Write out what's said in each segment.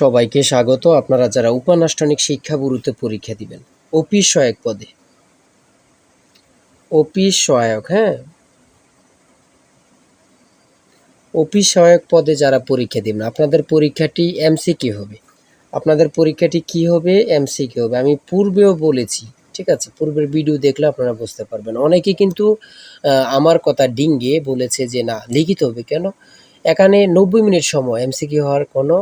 সবাইকে স্বাগত। আপনারা যারা উপানাষ্টনিক শিক্ষা গুরুত্ব পরীক্ষা দিবেন, অফিস সহায়ক পদে। অফিস সহায়ক হ্যাঁ? অফিস সহায়ক পদে যারা পরীক্ষা দিবেন, আপনাদের পরীক্ষাটি এমসিকিউ হবে? আপনাদের পরীক্ষাটি কি হবে? এমসিকিউ হবে? আমি পূর্বেও বলেছি, ঠিক আছে? পূর্বের ভিডিও দেখলে আপনারা বুঝতে পারবেন। অনেকে কিন্তু আমার কথা ডিঙ্গে বলেছে যে, না, লিখিত হবে কেন? এখানে নব্বই মিনিট সময় এমসিকিউ হওয়ার কোনো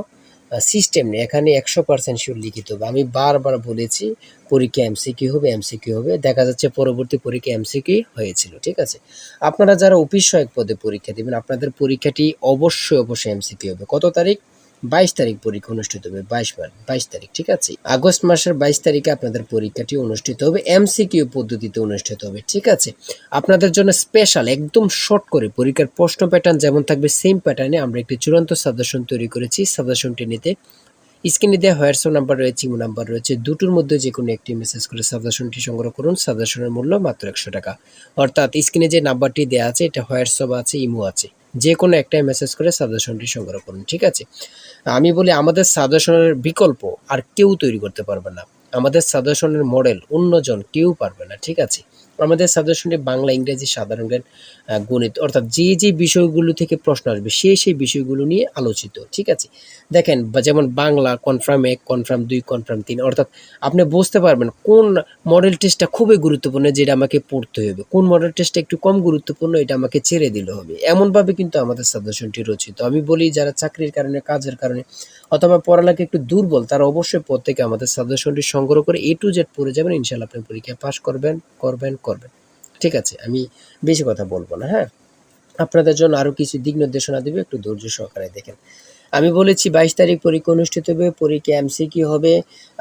সিস্টেম নেই। এখানে একশো পার্সেন্ট শিওর লিখিত হবে। আমি বারবার বলেছি, পরীক্ষা এমসিকিউ হবে এমসিকিউ হবে। দেখা যাচ্ছে পরবর্তী পরীক্ষা এমসিকিউ হয়েছিল, ঠিক আছে? আপনারা যারা অফিস সহায়ক পদে পরীক্ষা দেবেন, আপনাদের পরীক্ষাটি অবশ্যই অবশ্যই এমসিকিউ হবে। কত তারিখ? বাইশ তারিখ পরীক্ষা অনুষ্ঠিত হবে, বাইশ মার্চ বাইশ তারিখ, ঠিক আছে? আগস্ট মাসের বাইশ তারিখে আপনাদের পরীক্ষাটি অনুষ্ঠিত হবে, এমসিকিউ পদ্ধতিতে অনুষ্ঠিত হবে, ঠিক আছে? আপনাদের জন্য স্পেশাল একদম শর্ট করে পরীক্ষার প্রশ্ন প্যাটার্ন যেমন থাকবে সেম প্যাটার্নে আমরা একটি চূড়ান্ত সাজেশন তৈরি করেছি সাজেশনটি নিতে। স্ক্রিনে দেওয়া হোয়াটসঅ্যাপ নাম্বার রয়েছে ইমো নাম্বার রয়েছে, দুটোর মধ্যে যে কোনো একটি মেসেজ করে সাজেশনটি সংগ্রহ করুন সাজেশনের মূল্য মাত্র একশো টাকা। অর্থাৎ স্ক্রিনে যে নাম্বারটি দেওয়া আছে, এটা হোয়াটসঅ্যাপ আছে ইমো আছে। যে কোনো একটাই মেসেজ করে সাজেশনটি সংগ্রহ করুন, ঠিক আছে? আমি বলি আমাদের সাজেশনের বিকল্প আর কেউ তৈরি করতে পারবে না। আমাদের সাজেশনের মডেল অন্যজন কেউ পারবে না, ঠিক আছে? আমাদের সাজেশনে বাংলা, ইংরেজি সাধারণ জ্ঞান গণিত, অর্থাৎ যে যে বিষয়গুলো থেকে প্রশ্ন আসবে, সেই সেই বিষয়গুলো নিয়ে আলোচিত, ঠিক আছে? দেখেন যেমন বাংলা কনফার্ম এক কনফার্ম দুই কনফার্ম তিন, অর্থাৎ আপনি বুঝতে পারবেন কোন মডেল টেস্টটা খুবই গুরুত্বপূর্ণ, যেটা আমাকে পড়তে হবে। কোন মডেল টেস্টটা একটু কম গুরুত্বপূর্ণ, এটা আমাকে ছেড়ে দিলে হবে। এমনভাবে কিন্তু আমাদের সাজেশনটি রচিত। আমি বলি, যারা চাকরির কারণে, কাজের কারণে, অথবা পড়ালেখা একটু দুর্বল, তারা অবশ্যই প্রত্যেকে আমাদের সাজেশনটি সংগ্রহ করে এ টু জেড পড়ে যাবেন। ইনশাল্লাহ আপনি পরীক্ষায় পাশ করবেন করবেন করবেন ঠিক আছে, আমি বেশি কথা বলব না হ্যাঁ? আপনাদের জন্য আরও কিছু দিক নির্দেশনা দেবে, একটু ধৈর্য সহকারে দেখেন। আমি বলেছি, বাইশ তারিখ পরীক্ষা অনুষ্ঠিত হবে, পরীক্ষা এমসিকি হবে।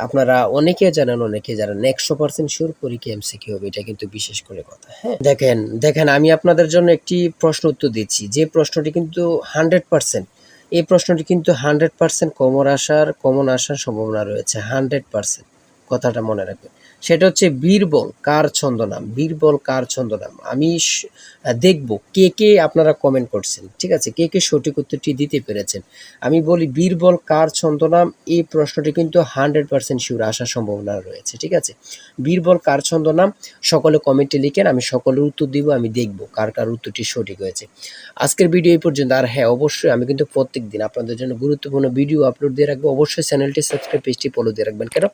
আপনারা অনেকে জানেন অনেকে জানেন একশো পার্সেন্ট শিওর পরীক্ষা এমসিকি হবে, এটা কিন্তু বিশেষ করে কথা হ্যাঁ? দেখেন দেখেন, আমি আপনাদের জন্য একটি প্রশ্ন উত্তর দিচ্ছি, যে প্রশ্নটি কিন্তু হান্ড্রেড পার্সেন্ট এই প্রশ্নটি কিন্তু হান্ড্রেড পার্সেন্ট কমন আসার কমন আসার সম্ভাবনা রয়েছে, হান্ড্রেড পার্সেন্ট কথাটা মনে রাখবেন। সেটা হচ্ছে বীরবল কার ছন্দনাম? বীরবল কার ছন্দনাম? আমি দেখব কে কে আপনারা কমেন্ট করছেন, ঠিক আছে? কে কে সঠিক উত্তরটি দিতে পেরেছেন? আমি বলি বীরবল কার ছন্দনাম? এই প্রশ্নটি কিন্তু হান্ড্রেড পার্সেন্ট শিওর আসার সম্ভাবনা রয়েছে, ঠিক আছে? বীরবল কার ছন্দনাম? সকলে কমেন্টে লিখেন, আমি সকলের উত্তর দিব, আমি দেখব কার কার উত্তরটি সঠিক হয়েছে। আজকের ভিডিও এই পর্যন্ত, আর হ্যাঁ অবশ্যই আমি কিন্তু প্রত্যেক দিন আপনাদের জন্য গুরুত্বপূর্ণ ভিডিও আপলোড দিয়ে রাখব। অবশ্যই চ্যানেলটি সাবস্ক্রাইব পেজটি ফলো দিয়ে রাখবেন। কেন?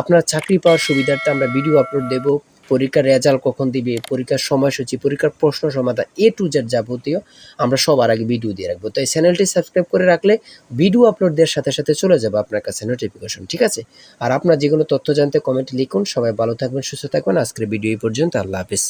আপনার চাকরি পাওয়ার সুবিধার্থে আমরা ভিডিও আপলোড দেব, পরীক্ষার রেজাল্ট কখন দিবে, পরীক্ষার সময়সূচি, পরীক্ষার প্রশ্ন সমাধান এ টু জেড যাবতীয় আমরা সবার আগে ভিডিও দিয়ে রাখব। তাই চ্যানেলটি সাবস্ক্রাইব করে রাখলে ভিডিও আপলোড দেওয়ার সাথে সাথে চলে যাবে আপনার কাছে নোটিফিকেশন ঠিক আছে? আর আপনার যে কোনো তথ্য জানতে কমেন্ট লিখুন, সবাই ভালো থাকবেন, সুস্থ থাকবেন, আজকের ভিডিও এই পর্যন্ত, আল্লাহ হাফিজ।